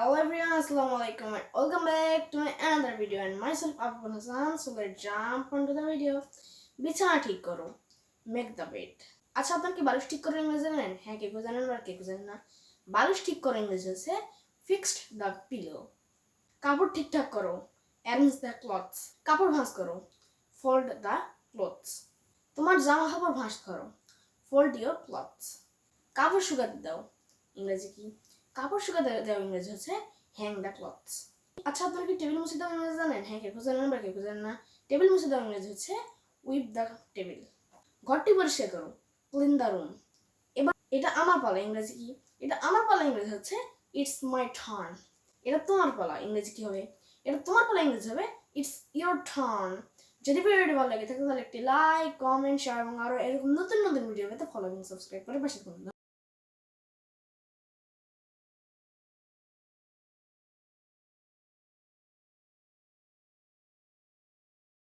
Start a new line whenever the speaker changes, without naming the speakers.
Hello everyone, assalamu alaikum. And welcome back to my another video. And myself Abdul Hassan. So let's jump onto the video. বিছানা ঠিক করো make the bed আচ্ছা আপনার কি বালিশ ঠিক করে ইংরেজি জানেন হ্যাঁ কে কেউ জানেন আর কে কেউ জানেন না বালিশ ঠিক করে ইংরেজি হচ্ছে ফিক্সড দ্য পিলো কাপড় ঠিকঠাক করো অ্যারেঞ্জ দ্য ক্লথস কাপড় ভাঁজ করো ফোল্ড দ্য ক্লথস তোমার জামা কাপড় ভাঁজ করো ফোল্ড ইয়োর ক্লথস কাপড় শুকাতে দাও ইংরেজি কি কাপড় শুকাতে দেওয়া ইংরেজি হচ্ছে হ্যাং দ্য ক্লথস আচ্ছা আপনারা কি টেবিল মুছে দেওয়া ইংরেজি জানেন? হ্যাঁ কেউ জানেন বা কেউ জানেন না। টেবিল মুছে দেওয়া ইংরেজি হচ্ছে উইপ দ্য টেবিল ঘরটি পরিষ্কার করো ক্লিন দ্য রুম এবার এটা আমার পালা ইংরেজি কি? এটা আমার পালা ইংরেজি হচ্ছে ইটস মাই টার্ন এটা তোমার পালা ইংরেজি কি হবে? এটা তোমার পালা ইংরেজি হবে ইটস ইয়োর টার্ন যদি ভিডিওটি ভালো লাগে থাকে তাহলে একটি লাইক কমেন্ট শেয়ার এবং আরও এরকম নতুন নতুন ভিডিও পেতে ফলো এবং সাবস্ক্রাইব করে পাশে থাকুন।